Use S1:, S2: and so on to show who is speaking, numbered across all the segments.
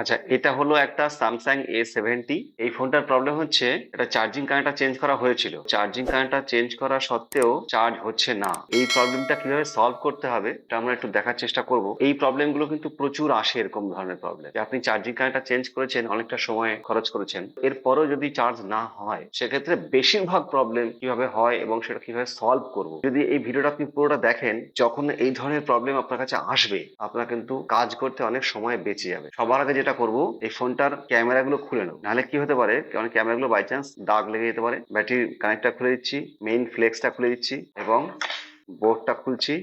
S1: আচ্ছা এটা হলো একটা স্যামসাং এ সেভেন্টি এই ফোনটার প্রবলেম হচ্ছে, এটা চার্জিং কারেন্টটা চেঞ্জ করা হয়েছিল। চার্জিং কারেন্টটা চেঞ্জ করা সত্ত্বেও চার্জ হচ্ছে না। এই প্রবলেমটা কীভাবে সলভ করতে হবে, এটা আমরা একটু দেখার চেষ্টা করব। এই প্রবলেমগুলো কিন্তু প্রচুর আসে এরকম ধরনের প্রবলেম আপনি চার্জিং কারেন্টটা চেঞ্জ করেছেন, অনেকটা সময় খরচ করেছেন। এরপরও যদি চার্জ না হয়, সেক্ষেত্রে বেশিরভাগ প্রবলেম কীভাবে হয় এবং সেটা কীভাবে সলভ করব? যদি এই ভিডিওটা আপনি পুরোটা দেখেন, যখন এই ধরনের প্রবলেম আপনার কাছে আসবে, আপনার কিন্তু কাজ করতে অনেক সময় বেঁচে যাবে। সবার আগে যেটা করব, এই ফোনটার ক্যামেরাগুলো খুলে নেব নাহলে কি হতে পারে, কারণ ক্যামেরাগুলো বাই চান্স দাগ লেগে যেতে পারে। ব্যাটারি কানেক্টটা খুলে দিচ্ছি মেইন ফ্লেক্সটা খুলে দিচ্ছি এবং বোর্ডটা খুলছি।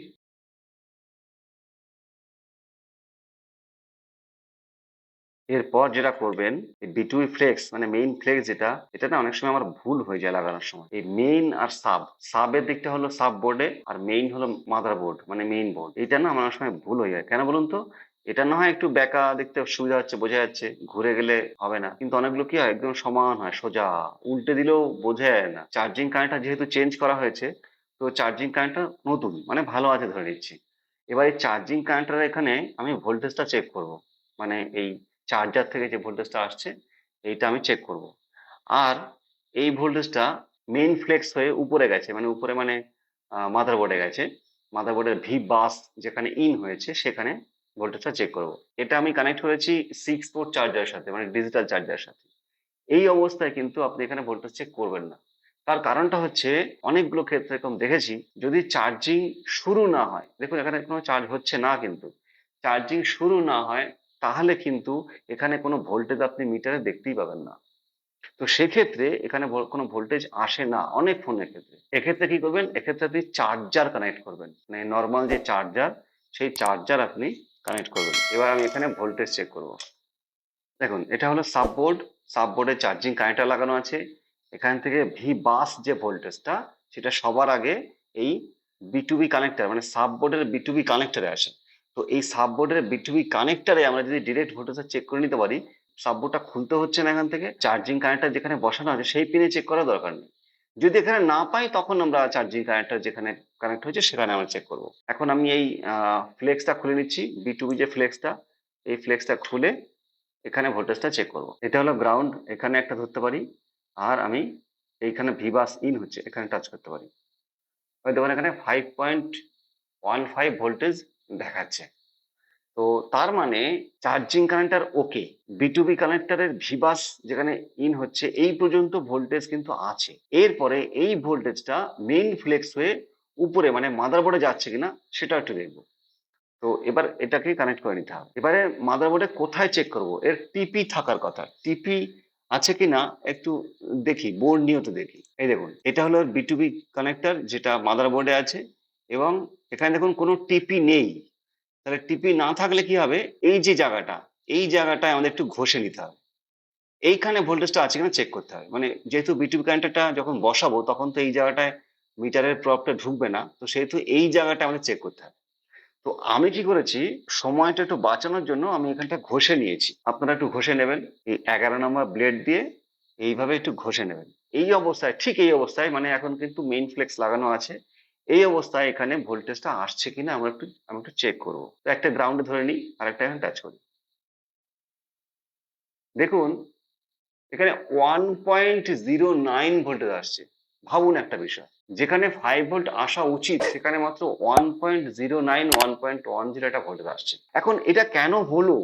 S1: এরপর যেটা করবেন বিটুই ফ্লেক্স মানে মেইন ফ্লেক্স যেটা, এটা না অনেক সময় আমার ভুল হয়ে যায় লাগানোর সময়। এই মেইন আর সাব সাবের দিকটা হলো সাব বোর্ডে আর মেইন হলো মাদার বোর্ড মানে মেইন বোর্ড এটা না আমার অনেক সময় ভুল হয়ে যায়। কেন বলুন তো? এটা না হয় একটু বেকা দেখতে সুবিধা হচ্ছে, বোঝা যাচ্ছে, ঘুরে গেলে হবে না। কিন্তু অনেকগুলো কি হয়, একদম সমান হয়, সোজা, উল্টে দিলেও বোঝা যায় না। চার্জিং কারেন্টটা যেহেতু চেঞ্জ করা হয়েছে, তো চার্জিং কারেন্টটা নতুন মানে ভালো আছে ধরে নিচ্ছি। এবার এই চার্জিং কারেন্টটার এখানে আমি ভোল্টেজটা চেক করব। মানে এই চার্জার থেকে যে ভোল্টেজটা আসছে, এইটা আমি চেক করব। আর এই ভোল্টেজটা মেইন ফ্লেক্স হয়ে উপরে গেছে মানে উপরে মানে মাদারবোর্ডে গেছে। মাদারবোর্ডের ভি বাস যেখানে ইন হয়েছে, সেখানে ভোল্টেজটা চেক করব। এটা আমি কানেক্ট করেছি সিক্স পোর্ট চার্জারের সাথে মানে ডিজিটাল চার্জারের সাথে। এই অবস্থায় কিন্তু আপনি এখানে ভোল্টেজ চেক করবেন না। তার কারণটা হচ্ছে, অনেকগুলো ক্ষেত্রে এরকম দেখেছি, যদি চার্জিং শুরু না হয়, দেখুন এখানে কোনো চার্জ হচ্ছে না কিন্তু চার্জিং শুরু না হয়, তাহলে কিন্তু এখানে কোনো ভোল্টেজ আপনি মিটারে দেখতেই পাবেন না। তো সেক্ষেত্রে এখানে কোনো ভোল্টেজ আসে না, অনেক ফোনের ক্ষেত্রে। এক্ষেত্রে কি করবেন? এক্ষেত্রে আপনি চার্জার কানেক্ট করবেন। মানে নর্মাল যে চার্জার সেই চার্জার আপনি কানেক্ট করবেন। এবার আমি এখানে ভোল্টেজ চেক করব। দেখুন, এটা হলো সাববোর্ড সাববোর্ডে চার্জিং কানেক্টার লাগানো আছে। এখান থেকে ভি বাস যে ভোল্টেজটা সেটা সবার আগে এই বিটুবি কানেক্টার মানে সাববোর্ডের বিটুবি কানেক্টরে আসে। তো এই সাববোর্ডের বিটুবি কানেক্টারে আমরা যদি ডিরেক্ট ভোল্টেজটা চেক করে নিতে পারি সাববোর্ডটা খুলতে হচ্ছে না এখান থেকে। চার্জিং কানেক্টার যেখানে বসানো আছে, সেই পিনে চেক করার দরকার নেই। যদি এখানে না পাই, তখন আমরা চার্জিং কানেক্টর যেখানে কানেক্ট হয়েছে, সেখানে আমরা চেক করব। এখন আমি এই ফ্লেক্সটা খুলে নিচ্ছি বিটুবি যে ফ্লেক্সটা এই ফ্লেক্সটা খুলে এখানে ভোল্টেজটা চেক করব। এটা হলো গ্রাউন্ড এখানে একটা ধরতে পারি, আর আমি এইখানে ভিবাস ইন হচ্ছে, এখানে টাচ করতে পারি। দেখুন এখানে five point one five voltage দেখাচ্ছে। তো তার মানে চার্জিং কানেক্টার ওকে বিটুবি কানেক্টারের ভিবাস যেখানে ইন হচ্ছে, এই পর্যন্ত ভোল্টেজ কিন্তু আছে। এরপরে এই ভোল্টেজটা মেইন ফ্লেক্স হয়ে উপরে মানে মাদারবোর্ডে যাচ্ছে কিনা, সেটা একটু দেখব। তো এবার এটাকে কানেক্ট করে নিতে হবে। এবারে মাদারবোর্ডে কোথায় চেক করব? এর টিপি থাকার কথা। টিপি আছে কি না একটু দেখি বোর্ড নিয়েও তো দেখি। এই দেখুন, এটা হলো বিটুবি কানেক্টর যেটা মাদারবোর্ডে আছে, এবং এখানে দেখুন কোনো টিপি নেই। তাহলে টিপি না থাকলে কি হবে? এই যে জায়গাটা, এই জায়গাটায় আমাদের একটু ঘষে নিতে হবে। এইখানে ভোল্টেজটা আছে কিনা চেক করতে হবে। মানে যেহেতু বিটিপি কানেক্টরটা যখন বসাবো, তখন তো এই জায়গাটায় মিটারের প্রপটা ঢুকবে না। তো সেহেতু এই জায়গাটা আমাদের চেক করতে হবে। তো আমি কি করেছি? সময়টা একটু বাঁচানোর জন্য আমি এখানটা ঘষে নিয়েছি। আপনারা একটু ঘষে নেবেন। এই এগারো নম্বর ব্লেড দিয়ে এইভাবে একটু ঘষে নেবেন। এই অবস্থায়, ঠিক এই অবস্থায় মানে এখন কিন্তু মেইন ফ্লেক্স লাগানো আছে। এই অবস্থায় এখানে ভোল্টেজটা আসছে কিনা আমরা একটু, আমি একটু চেক করব। একটা গ্রাউন্ডে ধরে নিই, আর একটা এখানে টাচ করি। দেখুন, এখানে one point zero nine voltage আসছে। ভাবুন একটা বিষয়। যেখানে ফাইভ ভোল্ট আসা উচিত, সেখানে মাত্র one point zero nine one point one zero একটা ভোল্টেজ আসছে। এখন এটা কেন হলো?